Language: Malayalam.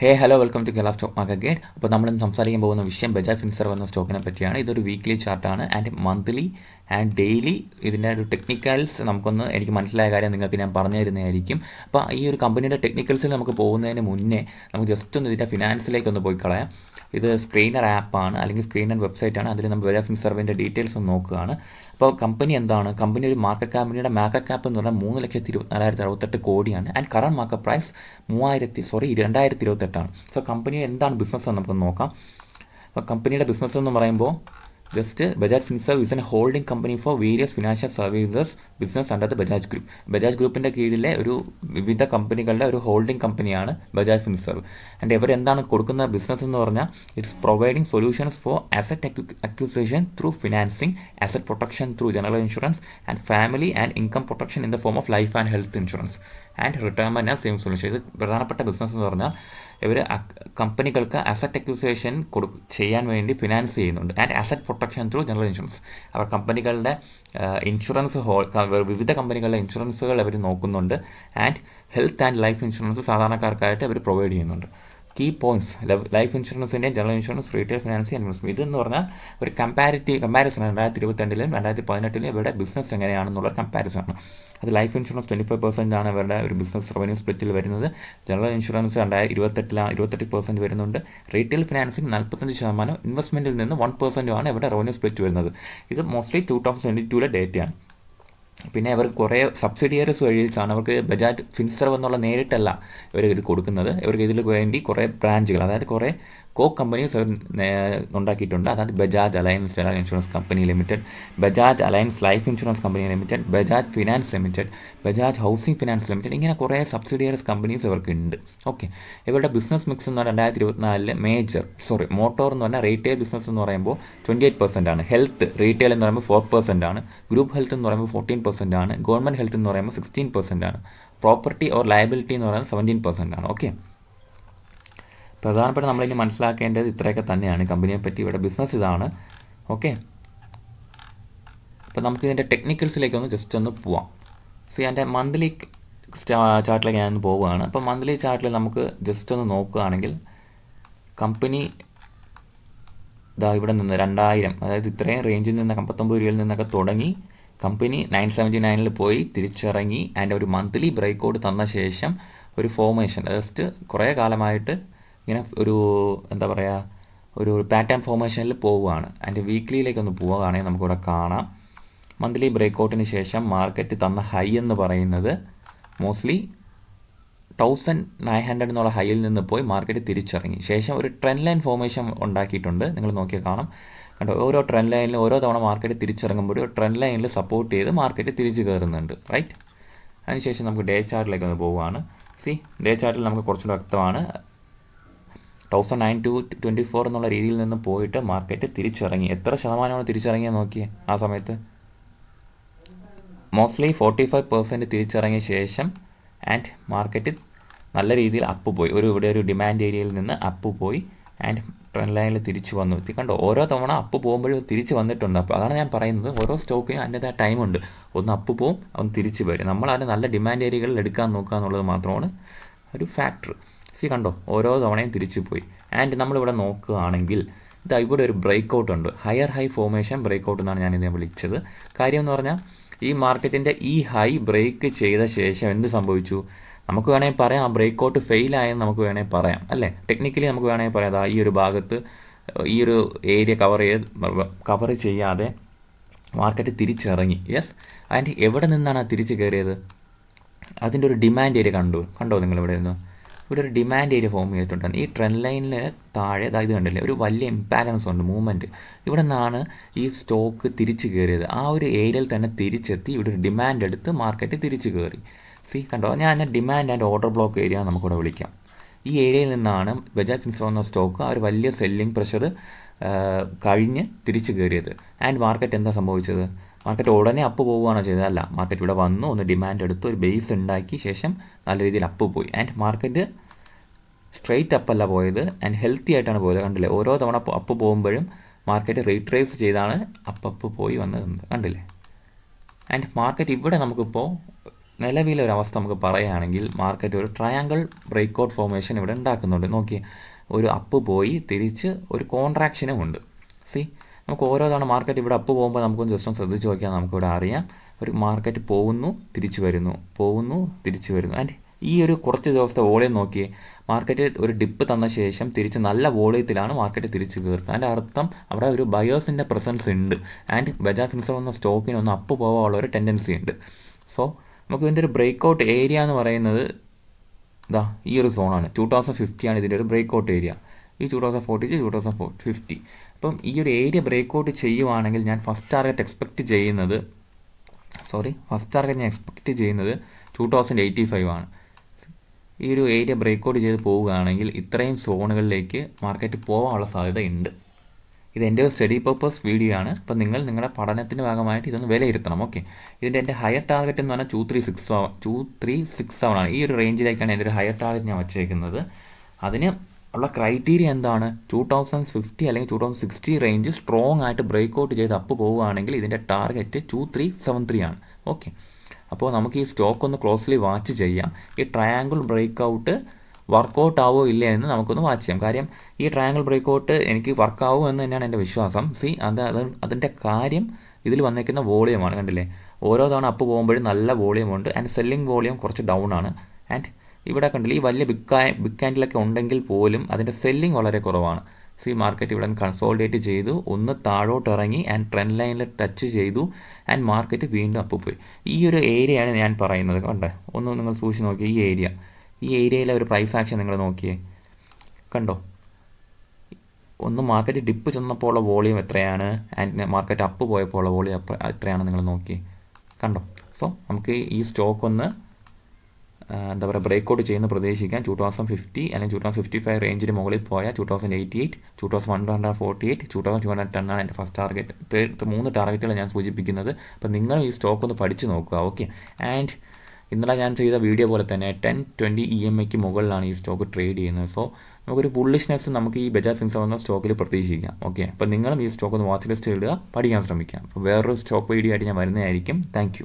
Hey hello welcome to Kerala stock market gate അപ്പോൾ നമ്മൾ സംസാരിക്കാൻ പോകുന്ന വിഷയം ബജാജ് ഫിൻസർ എന്ന സ്റ്റോക്കിനെ പറ്റിയാണ്. ഇതൊരു വീക്ക്ലി ചാർട്ടാണ് ആൻഡ് മന്ത്ലി ആൻഡ് ഡെയിലി ഇതിന്റെ ഒരു ടെക്നിക്കൽസ് നമുക്കൊന്ന് എനിക്ക് മനസ്സിലായ കാര്യം നിങ്ങൾക്ക് ഞാൻ പറഞ്ഞു തരുന്നതായിരിക്കും. അപ്പോൾ ഈ ഒരു കമ്പനിയുടെ ടെക്നിക്കൽസിൽ നമുക്ക് പോകുന്നതിന് മുന്നേ നമുക്ക് ജസ്റ്റ് ഒന്ന് ഇതിന്റെ ഫിനാൻസിലേക്ക് ഒന്ന് പോയി കളയാം. ഇത് സ്ക്രീനർ ആപ്പാണ് അല്ലെങ്കിൽ സ്ക്രീനർ വെബ്സൈറ്റാണ് അതിൽ നമ്മൾ ബജാജ് ഫിൻസർവിന്റെ ഡീറ്റെയിൽസ് ഒന്ന് നോക്കുകയാണ്. അപ്പോൾ കമ്പനി എന്താണ്? കമ്പനി ഒരു മാർക്കറ്റ് കമ്പനിയുടെ മാർക്കറ്റ് ക്യാപ്പ് എന്ന് പറഞ്ഞാൽ മൂന്ന് ലക്ഷത്തി ഇരുപത്തിനാലായിരത്തി അറുപത്തെട്ട് കോടിയാണ്. ആൻഡ് കറണ്ട് മാർക്കറ്റ് പ്രൈസ് മൂവായിരത്തി സോറി രണ്ടായിരത്തി ഇരുപത്തെട്ടാണ് സോ കമ്പനി എന്താണ് ബിസിനസ് എന്ന് നമുക്ക് നോക്കാം. അപ്പോൾ കമ്പനിയുടെ ബിസിനസ് എന്ന് പറയുമ്പോൾ just Bajaj Finserv is an holding company for various financial services business under the Bajaj group Bajaj ഗ്രൂപ്പിന്റെ കീഴിലെ ഒരു വിവിധ കമ്പനികളുടെ ഒരു ഹോൾഡിംഗ് കമ്പനിയാണ് ബജാജ് ഫിൻസർവ് ആൻഡ് ഇവർ എന്താണ് കൊടുക്കുന്ന ബിസിനസ് എന്ന് പറഞ്ഞാൽ it's providing solutions for asset acquisition through financing asset protection through general insurance and family and income protection in the form of life and health insurance and retirement and saving solution ഇത് പ്രധാനപ്പെട്ട ബിസിനസ് എന്ന് പറഞ്ഞാൽ ഇവർ കമ്പനികൾക്ക് അസറ്റ് അക്യൂസേഷൻ കൊടു ചെയ്യാൻ വേണ്ടി ഫിനാൻസ് ചെയ്യുന്നുണ്ട്. And asset protection through general insurance അവർ കമ്പനികളുടെ ഇൻഷുറൻസ് ഹോൾ വിവിധ കമ്പനികളുടെ ഇൻഷുറൻസുകൾ അവർ നോക്കുന്നുണ്ട്. And health and life insurance സാധാരണക്കാർക്കായിട്ട് അവർ പ്രൊവൈഡ് ചെയ്യുന്നുണ്ട്. Key points life ഇൻഷുറൻസിന്റെയും general insurance retail finance investment ഇതെന്ന് പറഞ്ഞാൽ ഒരു കമ്പാരിറ്റീവ് കമ്പാരിസൺ രണ്ടായിരത്തി ഇരുപത്തിരണ്ടിലും രണ്ടായിരത്തി പതിനെട്ടിലും ഇവരുടെ ബിസിനസ് എങ്ങനെയാണെന്നുള്ള കമ്പാരിസൺ ആണ്. അത് life insurance twenty five percent ആണ് ഇവരുടെ ഒരു ബിസിനസ് റവന്യൂ സ്പ്ലിറ്റിൽ വരുന്നത്. ജനറൽ ഇൻഷുറൻസ് രണ്ടായിരത്തി ഇരുപത്തെട്ടിലാണ് ഇരുപത്തെട്ട് പെർസെന്റ് വരുന്നുണ്ട്. റീറ്റെയിൽ ഫിനാൻസിങ് നാൽപ്പത്തഞ്ച് ശതമാനം ഇൻവെസ്റ്റ്മെന്റിൽ നിന്ന് വൺ പെർസെന്റുമാണ് ഇവരുടെ റവന്യൂ സ്പ്ലിറ്റ് വരുന്നത്. ഇത് മോസ്റ്റ്ലി ടു തൗസൻഡ് ട്വന്റി ടൂലെ ഡേറ്റയാണ് പിന്നെ അവർ കുറേ സബ്സിഡിയറീസ് വഴിയാണ് അവർക്ക് ബജാജ് ഫിൻസർവ് എന്നുള്ള നേരിട്ടല്ല ഇവർ ഇത് കൊടുക്കുന്നത്. ഇവർക്ക് ഇതിൽ വേണ്ടി കുറേ ബ്രാഞ്ചുകൾ അതായത് കുറേ കോ കമ്പനീസ് അവർ ഉണ്ടാക്കിയിട്ടുണ്ട്. അതായത് Bajaj Allianz general insurance company limited Bajaj Allianz life insurance company limited Bajaj finance limited Bajaj housing finance limited ഇങ്ങനെ കുറേ സബ്സിഡിയറീസ് കമ്പനീസ് ഇവർക്കുണ്ട് ഓക്കെ ഇവരുടെ ബിസിനസ് മിക്സ് എന്ന് പറഞ്ഞാൽ രണ്ടായിരത്തി ഇരുപത്തിനാലിൽ മേജർ സോറി മോട്ടോർ എന്ന് പറഞ്ഞാൽ റീറ്റെയിൽ ബിസിനസ് എന്ന് പറയുമ്പോൾ ട്വന്റി എയ്റ്റ് പെർസെന്റ് ആണ്. ഹെൽത്ത് റീറ്റെയിൽ എന്ന് പറയുമ്പോൾ ഫോർ പെർസെന്റ് ആണ്. ഗ്രൂപ്പ് ഹെൽത്ത് എന്ന് പറയുമ്പോൾ ഫോർട്ടീൻ പെർസെന്റ് ആണ്. ഗവൺമെന്റ് ഹെൽത്ത് എന്ന് പറയുമ്പോൾ സിക്സ്റ്റീൻ പെർസെന്റ് ആണ്. പ്രോപ്പർട്ടി ഓർ ലയബിലിറ്റി എന്ന് പറയുന്നത് സെവന്റീൻ പെർസെന്റ് ആണ്. ഓക്കെ പ്രധാനപ്പെട്ട നമ്മളിനി മനസ്സിലാക്കേണ്ടത് ഇത്രയൊക്കെ തന്നെയാണ്. കമ്പനിയെ പറ്റി ഇവിടെ ബിസിനസ് ഇതാണ്. ഓക്കെ അപ്പോൾ നമുക്ക് ഇതിന്റെ ടെക്നിക്കൽസിലേക്ക് ഒന്ന് ജസ്റ്റ് ഒന്ന് പോവാം. സി എന്റെ മന്ത്ലി ചാർട്ടിലേക്ക് ഞാനൊന്ന് പോവുകയാണ്. അപ്പോൾ മന്ത്ലി ചാർട്ടിൽ നമുക്ക് ജസ്റ്റ് ഒന്ന് നോക്കുകയാണെങ്കിൽ കമ്പനി ഇതാ ഇവിടെ നിന്ന് രണ്ടായിരം അതായത് ഇത്രയും റേഞ്ചിൽ നിന്ന് അമ്പത്തൊമ്പത് രൂപയിൽ നിന്നൊക്കെ തുടങ്ങി കമ്പനി നയൻ സെവന്റി നയനിൽ പോയി തിരിച്ചിറങ്ങി അതിന്റെ ഒരു മന്ത്ലി ബ്രേക്ക് ഔട്ട് തന്ന ശേഷം ഒരു ഫോർമേഷൻ ജസ്റ്റ് കുറേ കാലമായിട്ട് ഇങ്ങനെ ഒരു എന്താ പറയുക ഒരു പാറ്റേൺ ഫോർമേഷനിൽ പോവുകയാണ്. അതിന്റെ വീക്ക്ലിയിലേക്ക് ഒന്ന് പോവുകയാണെങ്കിൽ നമുക്കിവിടെ കാണാം. മന്ത്ലി ബ്രേക്കൗട്ടിന് ശേഷം മാർക്കറ്റ് തന്ന ഹൈ എന്ന് പറയുന്നത് മോസ്റ്റ്ലി തൗസൻഡ് നയൻ ഹൺഡ്രഡ് എന്നുള്ള ഹൈയിൽ നിന്ന് പോയി മാർക്കറ്റ് തിരിച്ചിറങ്ങി. ശേഷം ഒരു ട്രെൻഡ് ലൈൻ ഫോർമേഷൻ ഉണ്ടാക്കിയിട്ടുണ്ട്. നിങ്ങൾ നോക്കിയാൽ കാണാം. കണ്ടോ ഓരോ ട്രെൻഡ് ലൈനിലും ഓരോ തവണ മാർക്കറ്റ് തിരിച്ചിറങ്ങുമ്പോൾ ഒരു ട്രെൻഡ് ലൈനിൽ സപ്പോർട്ട് ചെയ്ത് മാർക്കറ്റ് തിരിച്ചു കയറുന്നുണ്ട്. റൈറ്റ് അതിനുശേഷം നമുക്ക് ഡേ ചാർട്ടിലേക്ക് ഒന്ന് പോവുകയാണ്. സി ഡേ ചാർട്ടിൽ നമുക്ക് കുറച്ചുകൂടെ വ്യക്തമാണ്. Thousand nine to twenty four എന്നുള്ള രീതിയിൽ നിന്ന് പോയിട്ട് മാർക്കറ്റ് തിരിച്ചിറങ്ങി. എത്ര ശതമാനമാണ് തിരിച്ചിറങ്ങിയത് നോക്കിയേ ആ സമയത്ത്? മോസ്റ്റ്ലി ഫോർട്ടി ഫൈവ് പെർസെന്റ് തിരിച്ചിറങ്ങിയ ശേഷം ആൻഡ് മാർക്കറ്റ് നല്ല രീതിയിൽ അപ്പ് പോയി. ഒരു ഇവിടെ ഒരു ഡിമാൻഡ് ഏരിയയിൽ നിന്ന് അപ്പ് പോയി ആൻഡ് ട്രെൻഡ് ലൈനിൽ തിരിച്ചു വന്നു. കണ്ടോ ഓരോ തവണ അപ്പ് പോകുമ്പോഴും തിരിച്ച് വന്നിട്ടുണ്ട്. അപ്പോൾ അതാണ് ഞാൻ പറയുന്നത്. ഓരോ സ്റ്റോക്കിനും അതിന്റെതായ ടൈമുണ്ട് ഒന്ന് അപ്പ് പോവും ഒന്ന് തിരിച്ച് വരും. നമ്മൾ അതിന് നല്ല ഡിമാൻഡ് ഏരിയകളിൽ എടുക്കാൻ നോക്കുക എന്നുള്ളത് മാത്രമാണ് ഒരു ഫാക്ടർ സി കണ്ടോ? ഓരോ തവണയും തിരിച്ചു പോയി ആൻഡ് നമ്മളിവിടെ നോക്കുകയാണെങ്കിൽ ഇതാ ഇവിടെ ഒരു ബ്രേക്ക് ഔട്ട് ഉണ്ട്. Higher high formation break out എന്നാണ് ഞാൻ ഇതിനെ വിളിച്ചത്. കാര്യം എന്ന് പറഞ്ഞാൽ ഈ മാർക്കറ്റിന്റെ ഈ ഹൈ ബ്രേക്ക് ചെയ്ത ശേഷം എന്ത് സംഭവിച്ചു? നമുക്ക് വേണമെങ്കിൽ പറയാം ആ ബ്രേക്ക് ഔട്ട് ഫെയിൽ ആയെന്ന് നമുക്ക് വേണമെങ്കിൽ പറയാം അല്ലേ? ടെക്നിക്കലി നമുക്ക് വേണമെങ്കിൽ പറയാം ഈ ഒരു ഭാഗത്ത് ഈ ഒരു ഏരിയ കവർ ചെയ്ത് കവർ ചെയ്യാതെ മാർക്കറ്റ് തിരിച്ചിറങ്ങി. യെസ് അതിന്റെ എവിടെ നിന്നാണ് തിരിച്ച് കയറിയത്? അതിന്റെ ഒരു ഡിമാൻഡ് ഏരിയ കണ്ടു. കണ്ടോ നിങ്ങൾ ഇവിടെ നിന്ന്? ഇവിടെ ഒരു ഡിമാൻഡ് ഏരിയ ഫോം ചെയ്തിട്ടുണ്ട്. ഈ ട്രെൻഡ് ലൈനിൽ താഴെ അതായത് കണ്ടില്ലേ ഒരു വലിയ ഇംപാലൻസ് ഉണ്ട് മൂവ്മെന്റ് ഇവിടെ നിന്നാണ് ഈ സ്റ്റോക്ക് തിരിച്ചു കയറിയത്. ആ ഒരു ഏരിയയിൽ തന്നെ തിരിച്ചെത്തി ഇവിടെ ഒരു ഡിമാൻഡ് എടുത്ത് മാർക്കറ്റ് തിരിച്ചു കയറി. സി കണ്ടോ? ഞാൻ demand and order block area നമുക്കിവിടെ വിളിക്കാം. ഈ ഏരിയയിൽ നിന്നാണ് ബജാജ് ഫിൻസ് വന്ന സ്റ്റോക്ക് ആ ഒരു വലിയ സെല്ലിംഗ് പ്രഷർ കഴിഞ്ഞ് തിരിച്ചു കയറിയത്. ആൻഡ് മാർക്കറ്റ് എന്താ സംഭവിച്ചത്? മാർക്കറ്റ് ഉടനെ അപ്പ് പോവുകയാണോ ചെയ്തത്. അല്ല മാർക്കറ്റ് ഇവിടെ വന്നു ഒന്ന് ഡിമാൻഡ് എടുത്ത് ഒരു ബേസ് ഉണ്ടാക്കി ശേഷം നല്ല രീതിയിൽ അപ്പ് പോയി. ആൻഡ് മാർക്കറ്റ് സ്ട്രെയിറ്റ് അപ്പല്ല പോയത് ആൻഡ് ഹെൽത്തി ആയിട്ടാണ് പോയത്. കണ്ടില്ലേ? ഓരോ തവണ അപ്പ് പോകുമ്പോഴും മാർക്കറ്റ് റീട്രേസ് ചെയ്താണ് അപ്പ് അപ്പ് പോയി വന്നത് കണ്ടില്ലേ? ആൻഡ് മാർക്കറ്റ് ഇവിടെ നമുക്കിപ്പോൾ നിലവിലെ ഒരു അവസ്ഥ നമുക്ക് പറയുകയാണെങ്കിൽ മാർക്കറ്റ് ഒരു ട്രയാങ്കിൾ ബ്രേക്ക് ഔട്ട് ഫോർമേഷൻ ഇവിടെ ഉണ്ടാക്കുന്നുണ്ട്. നോക്കി ഒരു അപ്പ് പോയി തിരിച്ച് ഒരു കോൺട്രാക്ഷനും ഉണ്ട്. സി നമുക്ക് ഓരോ തവണ മാർക്കറ്റ് ഇവിടെ അപ്പ് പോകുമ്പോൾ നമുക്കൊന്ന് ജസ്റ്റ് ഒന്ന് ശ്രദ്ധിച്ച് നോക്കിയാൽ നമുക്കിവിടെ അറിയാം. ഒരു മാർക്കറ്റ് പോകുന്നു തിരിച്ചു വരുന്നു പോകുന്നു തിരിച്ചു വരുന്നു. ആൻഡ് ഈ ഒരു കുറച്ച് ദിവസത്തെ വോളിയം നോക്കി മാർക്കറ്റ് ഒരു ഡിപ്പ് തന്ന ശേഷം തിരിച്ച് നല്ല വോളിയത്തിലാണ് മാർക്കറ്റ് തിരിച്ച് കയറുന്നത് അതിന്റെ അർത്ഥം അവിടെ ഒരു ബയേഴ്സിന്റെ പ്രസൻസ് ഉണ്ട്. ആൻഡ് ബജാജ് ഫിൻസർ എന്ന സ്റ്റോക്കിന് ഒന്ന് അപ്പ് പോകാനുള്ള ഒരു ടെൻഡൻസി ഉണ്ട്. സോ നമുക്ക് ഇതിന്റെ ഒരു ബ്രേക്ക് ഔട്ട് ഏരിയ എന്ന് പറയുന്നത് ഇതാ ഈ ഒരു സോണാണ് ടു തൗസൻഡ് ഫിഫ്റ്റി ആണ് ഇതിന്റെ ഒരു ബ്രേക്ക് ഔട്ട് ഏരിയ ഈ two thousand forty two thousand four fifty അപ്പം ഈ ഒരു ഏരിയ ബ്രേക്ക് ഔട്ട് ചെയ്യുവാണെങ്കിൽ ഞാൻ ഫസ്റ്റ് ടാർഗറ്റ് എക്സ്പെക്റ്റ് ചെയ്യുന്നത് സോറി ഫസ്റ്റ് ടാർഗറ്റ് ഞാൻ എക്സ്പെക്റ്റ് ചെയ്യുന്നത് ടു തൗസൻഡ് എയ്റ്റി ഫൈവ് ആണ്. ഈ ഒരു ഏരിയ ബ്രേക്ക് ഔട്ട് ചെയ്ത് പോവുകയാണെങ്കിൽ ഇത്രയും സോണുകളിലേക്ക് മാർക്കറ്റ് പോകാനുള്ള സാധ്യത ഉണ്ട്. ഇത് എന്റെ ഒരു സ്റ്റഡി പർപ്പസ് വീഡിയോ ആണ്. അപ്പോൾ നിങ്ങൾ നിങ്ങളുടെ പഠനത്തിന്റെ ഭാഗമായിട്ട് ഇതൊന്ന് വിലയിരുത്തണം ഓക്കെ ഇതിന്റെ എന്റെ ഹയർ ടാർഗറ്റ് എന്ന് പറഞ്ഞാൽ two three six two three six seven ആണ്. ഈ ഒരു റേഞ്ചിലേക്കാണ് എന്റെ ഒരു ഹയർ ടാർഗറ്റ് ഞാൻ വച്ചേക്കുന്നത്. അതിന് ഉള്ള ക്രൈറ്റീരിയ എന്താണ്? ടു തൗസൻഡ് ഫിഫ്റ്റി അല്ലെങ്കിൽ two thousand sixty range strong ആയിട്ട് ബ്രേക്ക് ഔട്ട് ചെയ്ത് അപ്പ് പോവുകയാണെങ്കിൽ ഇതിന്റെ target two three seven three ആണ്. ഓക്കെ അപ്പോൾ നമുക്ക് ഈ സ്റ്റോക്ക് ഒന്ന് ക്ലോസ്ലി വാച്ച് ചെയ്യാം. ഈ ട്രയാങ്കിൾ ബ്രേക്ക് ഔട്ട് വർക്കൗട്ട് ആവോ ഇല്ല എന്ന് നമുക്കൊന്ന് വാച്ച് ചെയ്യാം. കാര്യം ഈ ട്രയാങ്കിൾ ബ്രേക്ക് ഔട്ട് എനിക്ക് വർക്കാവും എന്ന് തന്നെയാണ് എന്റെ വിശ്വാസം. സി അത് അത് അതിന്റെ കാര്യം ഇതിൽ വന്നേക്കുന്ന വോളിയമാണ് കണ്ടില്ലേ? ഓരോ തവണ അപ്പ് പോകുമ്പോഴും നല്ല വോളിയം ഉണ്ട് ആൻഡ് സെല്ലിംഗ് വോളിയം കുറച്ച് ഡൗൺ ആണ്. ആൻഡ് ഇവിടെ കണ്ടില്ല ഈ വലിയ ബിഗ് ബിഗ് ക്യാൻഡിലൊക്കെ ഉണ്ടെങ്കിൽ പോലും അതിന്റെ സെല്ലിംഗ് വളരെ കുറവാണ്. സി മാർക്കറ്റ് ഇവിടെ കൺസോൾഡേറ്റ് ചെയ്തു ഒന്ന് താഴോട്ട് ഇറങ്ങി ആൻഡ് ട്രെൻഡ് ലൈനിൽ ടച്ച് ചെയ്തു ആൻഡ് മാർക്കറ്റ് വീണ്ടും അപ്പ് പോയി. ഈ ഒരു ഏരിയയാണ് ഞാൻ പറയുന്നത് കണ്ടേ? ഒന്ന് നിങ്ങൾ സൂക്ഷിച്ച് നോക്കിയേ ഈ ഏരിയ ഈ ഏരിയയിലെ ഒരു പ്രൈസ് ആക്ഷൻ നിങ്ങൾ നോക്കിയേ കണ്ടോ? ഒന്ന് മാർക്കറ്റ് ഡിപ്പ് ചെന്നപ്പോൾ ഉള്ള വോളിയം എത്രയാണ് ആൻഡ് മാർക്കറ്റ് അപ്പ് പോയപ്പോൾ ഉള്ള വോളിയം എത്രയാണ് നിങ്ങൾ നോക്കി കണ്ടോ? സോ നമുക്ക് ഈ സ്റ്റോക്ക് ഒന്ന് എന്താ പറയുക ബ്രേക്ക് ഔട്ട് ചെയ്യുന്ന പ്രതീക്ഷിക്കാം. ടു തൗസൻഡ് ഫിഫ്റ്റി അല്ലെങ്കിൽ ടു തൗസൻഡ് ഫിഫ്റ്റി ഫൈവ് റേഞ്ചിന് മുകളിൽ പോയാൽ two thousand eighty eight two thousand one hundred forty eight two thousand two hundred ten ആണ് എന്റെ ഫസ്റ്റ് ടാർഗറ്റ് മൂന്ന് ടാർഗറ്റുകൾ ഞാൻ സൂചിപ്പിക്കുന്നത്. അപ്പോൾ നിങ്ങൾ ഈ സ്റ്റോക്ക് ഒന്ന് പഠിച്ചു നോക്കുക ഓക്കെ ആൻഡ് ഇന്നലെ ഞാൻ ചെയ്ത വീഡിയോ പോലെ തന്നെ ടെൻ ട്വന്റി ഇ എം ഐക്ക് മുകളിലാണ് ഈ സ്റ്റോക്ക് ട്രേഡ് ചെയ്യുന്നത്. സോ നമുക്കൊരു ബുള്ളിഷ്നെസ് നമുക്ക് ഈ ബജാജ് ഫിൻസ് എന്ന സ്റ്റോക്കിൽ പ്രതീക്ഷിക്കാം ഓക്കെ അപ്പോൾ നിങ്ങളും ഈ സ്റ്റോക്ക് ഒന്ന് വാച്ച് ലിസ്റ്റ് ഇടുക പഠിക്കാൻ ശ്രമിക്കാം. അപ്പോൾ വേറൊരു സ്റ്റോക്ക് വീഡിയോ ആയിട്ട് ഞാൻ വരുന്നതായിരിക്കും. താങ്ക്